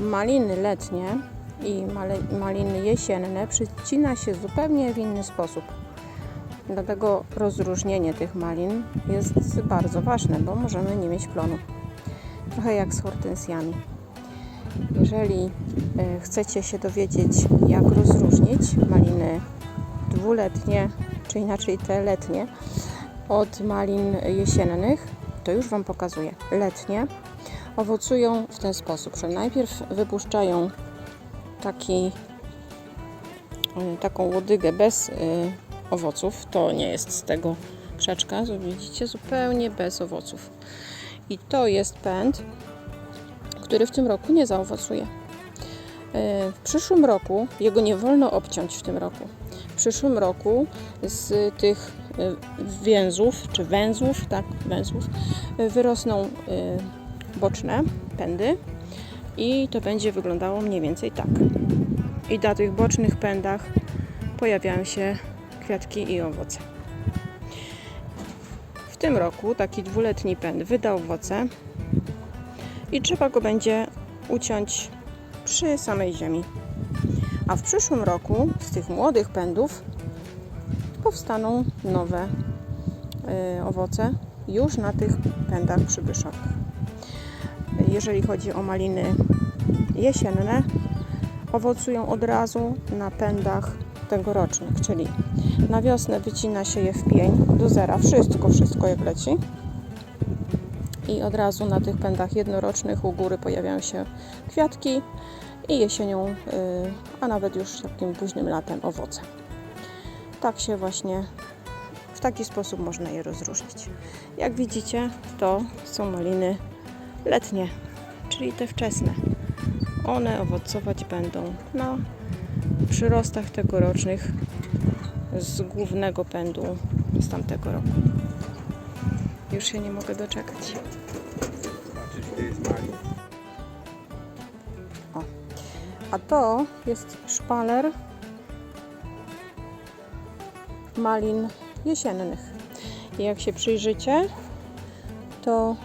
maliny letnie i maliny jesienne przycina się zupełnie w inny sposób. Dlatego rozróżnienie tych malin jest bardzo ważne, bo możemy nie mieć plonu. Trochę jak z hortensjami. Jeżeli e, chcecie się dowiedzieć, jak rozróżnić maliny dwuletnie, czy inaczej te letnie, od malin jesiennych, to już Wam pokazuję. Letnie owocują w ten sposób, że najpierw wypuszczają taki, y, taką łodygę bez y, owoców. To nie jest z tego krzaczka, widzicie, zupełnie bez owoców. I to jest pęd, który w tym roku nie zaowocuje. W przyszłym roku, jego nie wolno obciąć w tym roku. W przyszłym roku z tych y, więzów, czy węzłów, tak, węzłów, y, wyrosną y, boczne pędy i to będzie wyglądało mniej więcej tak. I na tych bocznych pędach pojawiają się kwiatki i owoce. W tym roku taki dwuletni pęd wyda owoce i trzeba go będzie uciąć przy samej ziemi. A w przyszłym roku z tych młodych pędów powstaną nowe y, owoce już na tych pędach przybyszowych. Jeżeli chodzi o maliny jesienne, owocują od razu na pędach tegorocznych, czyli na wiosnę wycina się je w pień do zera, wszystko, wszystko jak leci. I od razu na tych pędach jednorocznych u góry pojawiają się kwiatki i jesienią, y, a nawet już takim późnym latem owoce. Tak się właśnie, w taki sposób można je rozróżnić. Jak widzicie, to są maliny letnie, czyli te wczesne. One owocować będą na przyrostach tegorocznych z głównego pędu z tamtego roku. Już się nie mogę doczekać. Malin. A to jest szpaler malin jesiennych. I jak się przyjrzycie, to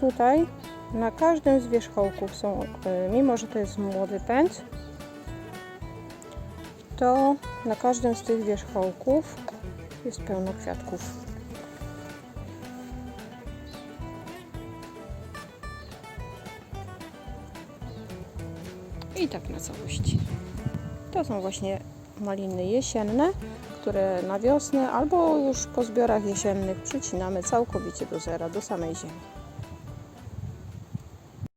tutaj na każdym z wierzchołków są, y, mimo że to jest młody pęd, to na każdym z tych wierzchołków jest pełno kwiatków. I tak na całości. To są właśnie maliny jesienne, które na wiosnę albo już po zbiorach jesiennych przycinamy całkowicie do zera, do samej ziemi.